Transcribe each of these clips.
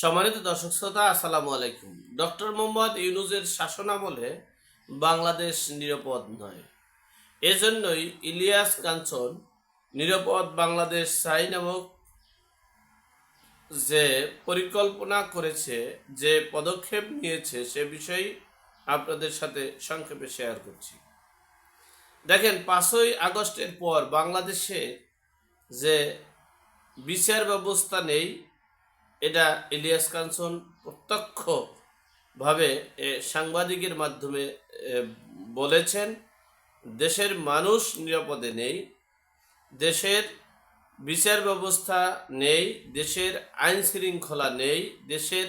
সম্মানিত দর্শক শ্রোতা, আসসালামু আলাইকুম। ডক্টর মোহাম্মদ ইউনুজের শাসনামলে বাংলাদেশ নিরাপদ নয়। এজন্যই ইলিয়াস কাঞ্চন, নিরাপদ বাংলাদেশ সাই নামক যে পরিকল্পনা করেছে, যে পদক্ষেপ নিয়েছে, সে বিষয়ে আপনাদের সাথে সংক্ষেপে শেয়ার করছি। দেখেন, পাঁচই আগস্টের পর বাংলাদেশে যে বিচার ব্যবস্থা নেই এটা ইলিয়াস কাঞ্চন প্রত্যক্ষভাবে সাংবাদিকের মাধ্যমে বলেছেন, দেশের মানুষ নিরাপদে নেই, দেশের বিচার ব্যবস্থা নেই, দেশের আইন শৃঙ্খলা নেই, দেশের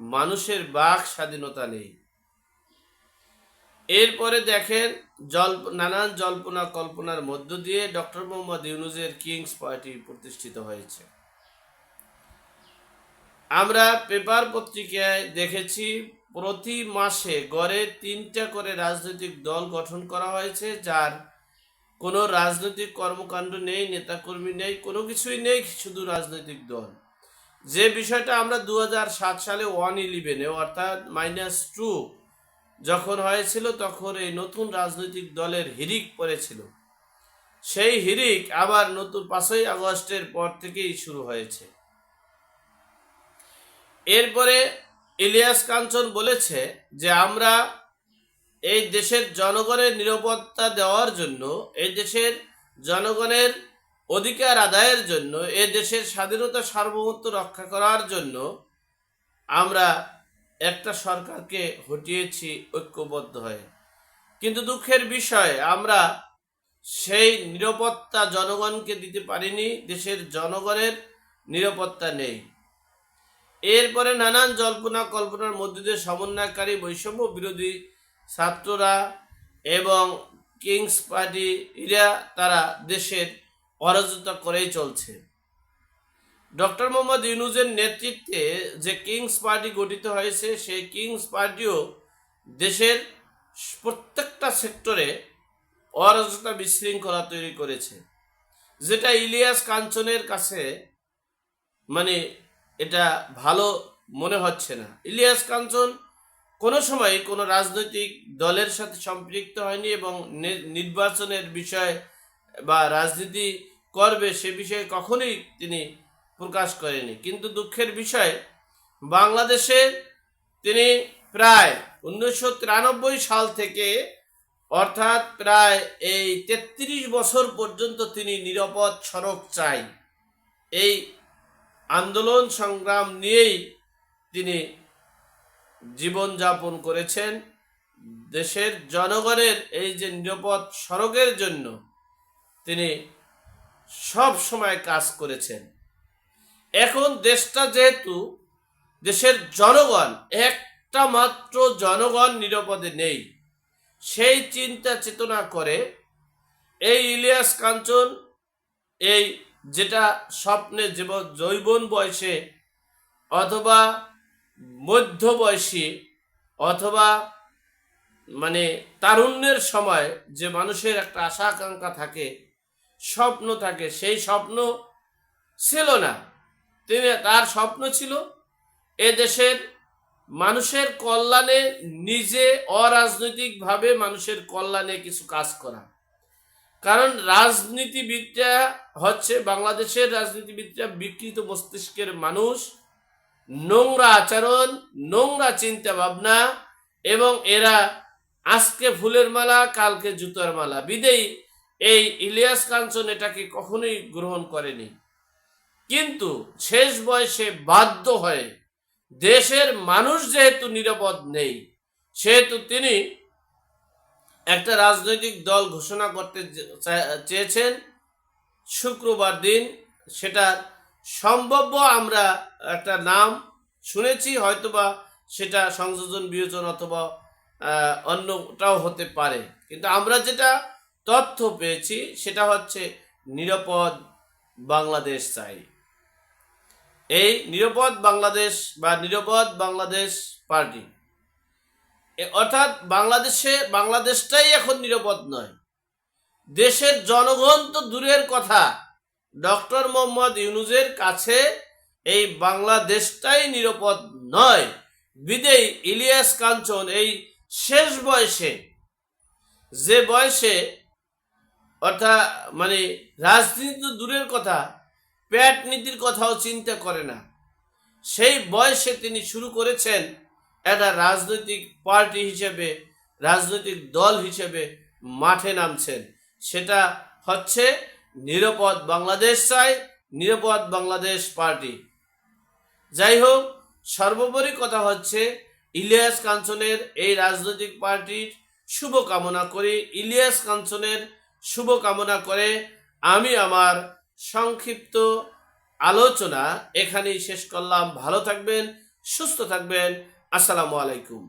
মানুষের বাক স্বাধীনতা নেই। এরপরে দেখেন জল নানান জল্পনা কল্পনার মধ্য দিয়ে ডক্টর মোহাম্মদ ইউনুজের কিংস পার্টি প্রতিষ্ঠিত হয়েছে। আমরা পেপার পত্রিকায় দেখেছি, প্রতি মাসে গড়ে তিনটা করে রাজনৈতিক দল গঠন করা হয়েছে, যার কোনো রাজনৈতিক কর্মকাণ্ড নেই, নেতাকর্মী নেই, কোনো কিছুই নেই, শুধু রাজনৈতিক দল। যে বিষয়টা আমরা দু হাজার সাত সালে ওয়ান ইলেভেনে, অর্থাৎ মাইনাস টু যখন হয়েছিল, তখন এই নতুন রাজনৈতিক দলের হিরিক পড়েছিল। সেই হিরিক আবার নতুন পাঁচই আগস্টের পর থেকেই শুরু হয়েছে। এরপরে ইলিয়াস কাঞ্চন বলেছে যে আমরা এই দেশের জনগণের নিরাপত্তা দেওয়ার জন্য, এই দেশের জনগণের অধিকার আদায়ের জন্য, এ দেশের স্বাধীনতা সার্বভৌমত্ব রক্ষা করার জন্য আমরা একটা সরকারকে হটিয়েছি ঐক্যবদ্ধ হয়ে। কিন্তু দুঃখের বিষয়, আমরা সেই নিরাপত্তা জনগণকে দিতে পারিনি, দেশের জনগণের নিরাপত্তা নেই। এরপরে নানান জল্পনা কল্পনার মধ্যে দিয়ে সমন্বয়কারী বৈষম্য বিরোধী ছাত্ররা এবং কিংস পার্টি এরা তারা দেশের অরাজতা করেই চলছে। ডক্টর মোহাম্মদ ইউনুজের নেতৃত্বে যে কিংস পার্টি গঠিত হয়েছে, সেই কিংস পার্টিও দেশের প্রত্যেকটা সেক্টরে অরাজকতা বিশৃঙ্খলা তৈরি করেছে। যেটা ইলিয়াস কাঞ্চনের কাছে মানে এটা ভালো মনে হচ্ছে না। ইলিয়াস কাঞ্চন কোনো সময় কোনো রাজনৈতিক দলের সাথে সম্পৃক্ত হয়নি এবং নির্বাচনের বিষয় বা রাজনীতি করবে সে বিষয়ে কখনোই তিনি প্রকাশ করেনি। কিন্তু দুঃখের বিষয়, বাংলাদেশে তিনি প্রায় উনিশশো তিরানব্বই সাল থেকে অর্থাৎ প্রায় এই তেত্রিশ বছর পর্যন্ত তিনি নিরাপদ সড়ক চাই। এই আন্দোলন সংগ্রাম নিয়েই তিনি জীবনযাপন করেছেন। দেশের জনগণের এই যে নিরাপদ সড়কের জন্য তিনি সব সময় কাজ করেছেন। এখন দেশটা যেহেতু দেশের জনগণ, একটা মাত্র জনগণ নিরাপদে নেই, সেই চিন্তা চেতনা করে এই ইলিয়াস কাঞ্চন এই যেটা স্বপ্নে জীব- যৌবন বয়সে অথবা মধ্য বয়সী অথবা মানে তারুণ্যের সময় যে মানুষের একটা আশা আকাঙ্ক্ষা থাকে, স্বপ্ন থাকে, সেই স্বপ্ন ছিল না। তিনি তার স্বপ্ন ছিল এ দেশের মানুষের কল্যাণে নিজে অরাজনৈতিকভাবে মানুষের কল্যাণে কিছু কাজ করা। কারণ রাজনীতিবিদরা হচ্ছে বাংলাদেশের রাজনীতিবিদরা বিকৃত মস্তিষ্কের মানুষ, নোংরা আচরণ, নোংরা চিন্তা ভাবনা এবং এরা আজকে ফুলের মালা, কালকে জুতার মালা। বিদেই এই ইলিয়াস কাঞ্চন এটাকে কখনোই গ্রহণ করেনি। কিন্তু শেষ বয়সে বাধ্য হয়ে দেশের মানুষ যেহেতু নিরাপদ নেই, সেহেতু তিনি একটা রাজনৈতিক দল ঘোষণা করতে চেয়েছেন শুক্রবার দিন। সেটা সম্ভাব্য আমরা একটা নাম শুনেছি, হয়তোবা সেটা সংযোজন বিয়োজন অথবা অন্যটাও হতে পারে। কিন্তু আমরা যেটা তথ্য পেয়েছি, সেটা হচ্ছে নিরাপদ বাংলাদেশ চাই। এই নিরাপদ বাংলাদেশ বা নিরাপদ বাংলাদেশ পার্টি অর্থাৎ বাংলাদেশে, বাংলাদেশটাই এখন নিরাপদ নয়। দেশের জনগণ তো দূরের কথা। ডক্টর মোহাম্মদ ইউনুজের কাছে এই বাংলাদেশটাই নিরাপদ নয়। বিদেই ইলিয়াস কাঞ্চন এই শেষ বয়সে, যে বয়সে অর্থাৎ মানে রাজনীতি তো দূরের কথা, প্যাট নীতির কথাও চিন্তা করে না। সেই বয়সে তিনি শুরু করেছেন একটা রাজনৈতিক পার্টি হিসেবে, রাজনৈতিক দল হিসেবে মাঠে নামছেন। সেটা হচ্ছে নিরাপদ বাংলাদেশ চাই, নিরাপদ বাংলাদেশ পার্টি। যাই হোক, সর্বোপরি কথা হচ্ছে, ইলিয়াস কাঞ্চনের এই রাজনৈতিক পার্টির শুভ কামনা করি, ইলিয়াস কাঞ্চনের শুভ কামনা করে আমি আমার সংক্ষিপ্ত আলোচনা এখানেই শেষ করলাম। ভালো থাকবেন, সুস্থ থাকবেন। আসসালামু আলাইকুম।